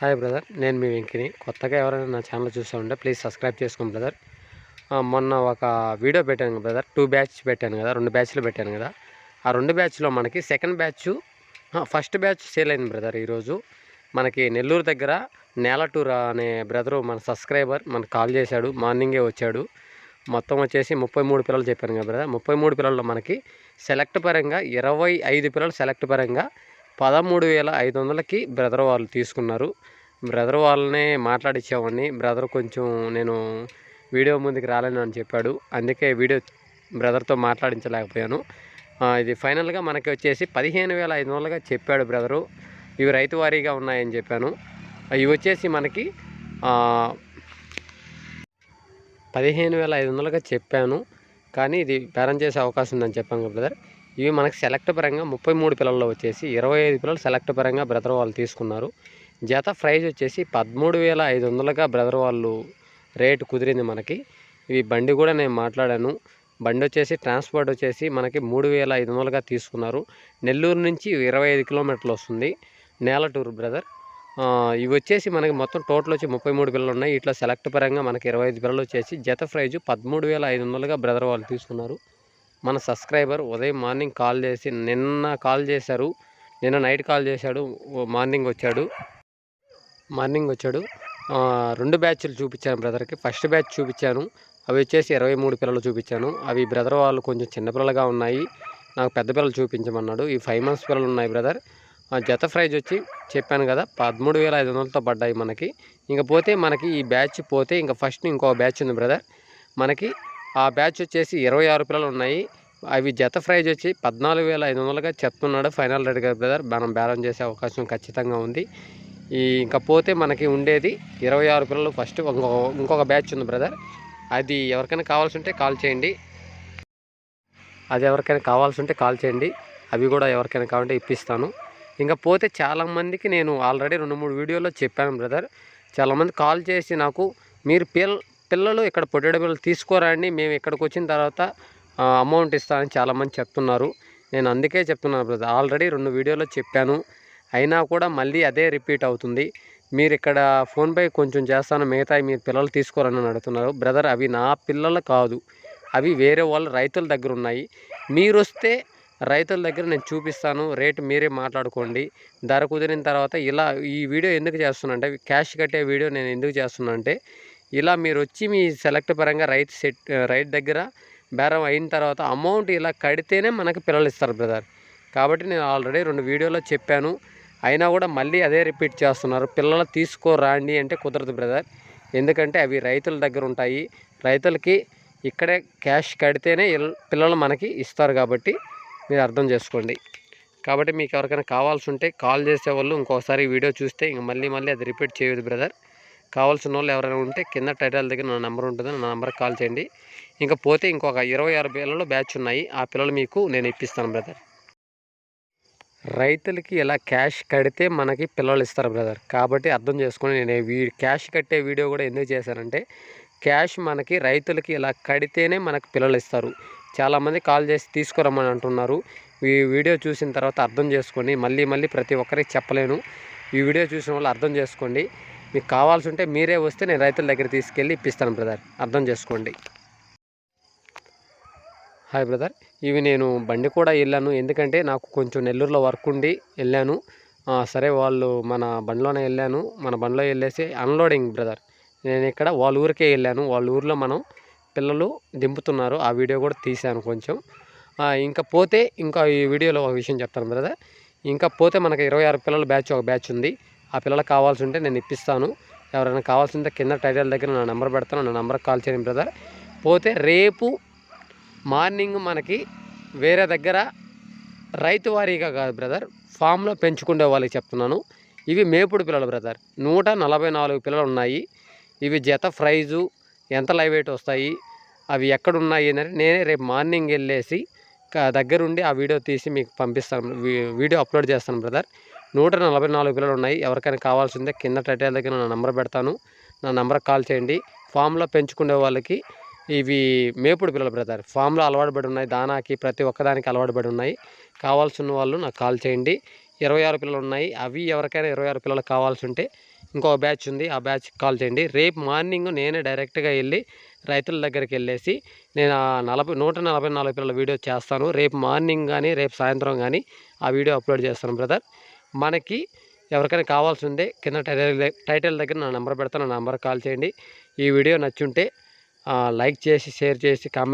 Hi brother నేను మీ వెంకిని. కొత్తగా ఎవరైనా నా ఛానల్ చూస్తూ ఉంటే ప్లీజ్ సబ్స్క్రైబ్ చేసుకోండి బ్రదర్. మొన్న ఒక వీడియో పెట్టాను కదా బ్రదర్ టూ బ్యాచ్ పెట్టాను కదా రెండు బ్యాచ్లు పెట్టాను కదా. ఆ రెండు బ్యాచ్లో మనకి second batch first batch sale అయింది బ్రదర్ ఈరోజు. మనకి నెల్లూరు దగ్గర నేలటూర్ అనే బ్రదరు మన సబ్స్క్రైబర్ మనకు కాల్ చేశాడు మార్నింగే వచ్చాడు. మొత్తం వచ్చేసి ముప్పై మూడు పిల్లలు చెప్పాను కదా బ్రదర్ ముప్పై మూడు పిల్లల్లో మనకి సెలెక్ట్ పరంగా ఇరవై ఐదు పిల్లలు సెలెక్ట్ పరంగా పదమూడు వేల ఐదు వందలకి బ్రదర్ వాళ్ళు తీసుకున్నారు. బ్రదర్ వాళ్ళనే మాట్లాడిచ్చామని బ్రదర్ కొంచెం నేను వీడియో ముందుకు రాలేను అని చెప్పాడు. అందుకే వీడియో బ్రదర్తో మాట్లాడించలేకపోయాను. ఇది ఫైనల్గా మనకి వచ్చేసి పదిహేను వేల ఐదు వందలుగా చెప్పాడు బ్రదరు. ఇవి రైతు వారీగా ఉన్నాయని చెప్పాను. ఇవి వచ్చేసి మనకి పదిహేను వేల ఐదు వందలుగా చెప్పాను. కానీ ఇది బేరం చేసే అవకాశం ఉందని చెప్పాను కదా బ్రదర్. ఇవి మనకి సెలెక్ట్ పరంగా ముప్పై మూడు పిల్లల్లో వచ్చేసి ఇరవై ఐదు పిల్లలు సెలెక్ట్ పరంగా బ్రదర్ వాళ్ళు తీసుకున్నారు. జత ప్రైజ్ వచ్చేసి పదమూడు వేల ఐదు వందలుగా బ్రదర్ వాళ్ళు రేటు కుదిరింది మనకి. ఇవి బండి కూడా నేను మాట్లాడాను. బండి వచ్చేసి ట్రాన్స్పోర్ట్ వచ్చేసి మనకి మూడు వేల ఐదు వందలుగా తీసుకున్నారు. నెల్లూరు నుంచి ఇరవై ఐదు కిలోమీటర్లు వస్తుంది. నేలటూరు బ్రదర్ ఇవి వచ్చేసి మనకి మొత్తం టోటల్ వచ్చి ముప్పై మూడు పిల్లలు ఉన్నాయి. ఇట్లా సెలెక్ట్ పరంగా మనకి ఇరవై ఐదు పిల్లలు వచ్చేసి జత ప్రైజు పదమూడు వేల ఐదు వందలుగా బ్రదర్ వాళ్ళు తీసుకున్నారు. మన సబ్స్క్రైబర్ ఉదయం మార్నింగ్ కాల్ చేసి నిన్న కాల్ చేశారు. నిన్న నైట్ కాల్ చేశాడు. మార్నింగ్ వచ్చాడు. మార్నింగ్ వచ్చాడు. రెండు బ్యాచ్లు చూపించాను బ్రదర్కి. ఫస్ట్ బ్యాచ్ చూపించాను. అవి వచ్చేసి ఇరవై మూడు పిల్లలు చూపించాను. అవి బ్రదర్ వాళ్ళు కొంచెం చిన్న పిల్లలుగా ఉన్నాయి. నాకు పెద్ద పిల్లలు చూపించమన్నాడు. ఈ ఫైవ్ మంత్స్ పిల్లలు ఉన్నాయి బ్రదర్. ఆ జత ప్రైజ్ వచ్చి చెప్పాను కదా పదమూడు వేల ఐదు వందలతో పడ్డాయి మనకి. ఇంక పోతే మనకి ఈ బ్యాచ్ పోతే ఇంకా ఫస్ట్ ఇంకో బ్యాచ్ ఉంది బ్రదర్. మనకి ఆ బ్యాచ్ వచ్చేసి ఇరవై ఆరు పిల్లలు ఉన్నాయి. అవి జత ప్రైజ్ వచ్చి పద్నాలుగు వేల ఐదు వందలుగా చెప్తున్నాడు ఫైనల్ రేట్ గారు బ్రదర్. మనం బేరం చేసే అవకాశం ఖచ్చితంగా ఉంది. ఈ ఇంకా పోతే మనకి ఉండేది ఇరవై ఆరు పిల్లలు ఫస్ట్ ఇంకొక ఇంకొక బ్యాచ్ ఉంది బ్రదర్. అది ఎవరికైనా కావాల్సి ఉంటే కాల్ చేయండి. అది ఎవరికైనా కావాల్సి ఉంటే కాల్ చేయండి. అవి కూడా ఎవరికైనా కావాలంటే ఇప్పిస్తాను. ఇంకా పోతే చాలామందికి నేను ఆల్రెడీ రెండు మూడు వీడియోలో చెప్పాను బ్రదర్. చాలామంది కాల్ చేసి నాకు మీరు పిల్ల పిల్లలు ఇక్కడ పొట్టేడు పిల్లలు తీసుకోరండి. మేము ఇక్కడికి వచ్చిన తర్వాత అమౌంట్ ఇస్తానని చాలామంది చెప్తున్నారు. నేను అందుకే చెప్తున్నాను బ్రదర్. ఆల్రెడీ రెండు వీడియోలో చెప్పాను. అయినా కూడా మళ్ళీ అదే రిపీట్ అవుతుంది. మీరు ఇక్కడ ఫోన్పై కొంచెం చేస్తాను. మిగతా మీరు పిల్లలు తీసుకోరని అడుగుతున్నారు. బ్రదర్ అవి నా పిల్లలు కాదు. అవి వేరే వాళ్ళ రైతుల దగ్గర ఉన్నాయి. మీరు వస్తే రైతుల దగ్గర నేను చూపిస్తాను. రేటు మీరే మాట్లాడుకోండి. ధర కుదిరిన తర్వాత ఇలా ఈ వీడియో ఎందుకు చేస్తున్నా అంటే క్యాష్ కట్టే వీడియో నేను ఎందుకు చేస్తున్నా అంటే ఇలా మీరు వచ్చి మీ సెలెక్ట్ పరంగా రైతు సెట్ రైతు దగ్గర బేరం అయిన తర్వాత అమౌంట్ ఇలా కడితేనే మనకి పిల్లలు ఇస్తారు బ్రదర్. కాబట్టి నేను ఆల్రెడీ రెండు వీడియోలో చెప్పాను. అయినా కూడా మళ్ళీ అదే రిపీట్ చేస్తున్నారు. పిల్లలు తీసుకోరాండి అంటే కుదరదు బ్రదర్. ఎందుకంటే అవి రైతుల దగ్గర ఉంటాయి. రైతులకి ఇక్కడే క్యాష్ కడితేనే పిల్లలు మనకి ఇస్తారు కాబట్టి మీరు అర్థం చేసుకోండి. కాబట్టి మీకు ఎవరికైనా కావాల్సి ఉంటే కాల్ చేసే వాళ్ళు ఇంకోసారి వీడియో చూస్తే ఇంక మళ్ళీ మళ్ళీ అది రిపీట్ చేయదు బ్రదర్. కావాల్సిన వాళ్ళు ఎవరైనా ఉంటే కింద టైటిల్ దగ్గర నా నెంబర్ ఉంటుంది నా నెంబర్కి కాల్ చేయండి. ఇంకా పోతే ఇంకొక ఇరవై ఆరు పిల్లలు బ్యాచ్ ఉన్నాయి ఆ పిల్లలు మీకు నేను ఇప్పిస్తాను బ్రదర్. రైతులకి ఇలా క్యాష్ కడితే మనకి పిల్లలు ఇస్తారు బ్రదర్. కాబట్టి అర్థం చేసుకొని నేను వీ క్యాష్ కట్టే వీడియో కూడా ఎందుకు చేశానంటే క్యాష్ మనకి రైతులకి ఇలా కడితేనే మనకు పిల్లలు ఇస్తారు. చాలామంది కాల్ చేసి తీసుకురమ్మని అంటున్నారు. ఈ వీడియో చూసిన తర్వాత అర్థం చేసుకోండి మళ్ళీ మళ్ళీ ప్రతి ఒక్కరికి చెప్పలేను. ఈ వీడియో చూసిన వాళ్ళు అర్థం చేసుకోండి. మీకు కావాల్సి ఉంటే మీరే వస్తే నేను రైతుల దగ్గర తీసుకెళ్ళి ఇప్పిస్తాను బ్రదర్. అర్థం చేసుకోండి. Hi brother. ఇవి నేను బండి కూడా వెళ్ళాను. ఎందుకంటే నాకు కొంచెం నెల్లూరులో వర్క్ ఉండి వెళ్ళాను. సరే వాళ్ళు మన బండిలోనే వెళ్ళాను. మన బండిలో వెళ్ళేసి అన్లోడింగ్ బ్రదర్. నేను ఇక్కడ వాళ్ళ ఊరికే వెళ్ళాను. వాళ్ళ ఊరిలో మనం పిల్లలు దింపుతున్నారు. ఆ వీడియో కూడా తీశాను కొంచెం. ఇంకా పోతే ఇంకా ఈ వీడియోలో ఒక విషయం చెప్తాను బ్రదర్. ఇంకా పోతే మనకి ఇరవై ఆరు పిల్లల బ్యాచ్ ఒక బ్యాచ్ ఉంది. ఆ పిల్లలకు కావాల్సి ఉంటే నేను ఇప్పిస్తాను. ఎవరైనా కావాల్సి ఉంటే కింద టైటిల్ దగ్గర నా నెంబర్ పెడతాను నా నెంబర్కి కాల్ చేయండి బ్రదర్. పోతే రేపు మార్నింగ్ మనకి వేరే దగ్గర రైతు వారీగా కాదు బ్రదర్ ఫామ్లో పెంచుకునే వాళ్ళకి చెప్తున్నాను. ఇవి మేపుడు పిల్లలు బ్రదర్. నూట నలభై నాలుగు పిల్లలు ఉన్నాయి. ఇవి జత ప్రైజు ఎంత లైవ్ వెయిట్ వస్తాయి అవి ఎక్కడున్నాయి అని నేనే రేపు మార్నింగ్ వెళ్ళేసి దగ్గరుండి ఆ వీడియో తీసి మీకు పంపిస్తాను వీడియో అప్లోడ్ చేస్తాను బ్రదర్. నూట నలభై నాలుగు పిల్లలు ఉన్నాయి ఎవరికైనా కావాల్సిందే కింద టైటిల్ దగ్గర నా నెంబర్ పెడతాను. నా నెంబర్కి కాల్ చేయండి. ఫామ్లో పెంచుకునే వాళ్ళకి ఇవి మేపుడు పిల్లలు బ్రదర్. ఫామ్లో అలవాటు పడి ఉన్నాయి. దానాకి ప్రతి ఒక్కదానికి అలవాటు పడి ఉన్నాయి. కావాల్సిన వాళ్ళు నాకు కాల్ చేయండి. ఇరవై ఆరు పిల్లలు ఉన్నాయి అవి ఎవరికైనా ఇరవై ఆరు పిల్లలు కావాల్సి ఉంటే ఇంకో బ్యాచ్ ఉంది. ఆ బ్యాచ్ కాల్ చేయండి. రేపు మార్నింగ్ నేనే డైరెక్ట్గా వెళ్ళి రైతుల దగ్గరికి వెళ్ళేసి నేను ఆ నలభై నూట నలభై నాలుగు పిల్లల వీడియో చేస్తాను. రేపు మార్నింగ్ కానీ రేపు సాయంత్రం కానీ ఆ వీడియో అప్లోడ్ చేస్తాను బ్రదర్. మనకి ఎవరికైనా కావాల్సి ఉంటే కింద టైటిల్ టైటిల్ దగ్గర నా నెంబర్ పెడతాను నా నెంబర్ కాల్ చేయండి. ఈ వీడియో నచ్చుంటే లైక్ చేసి షేర్ చేసి కామెంట్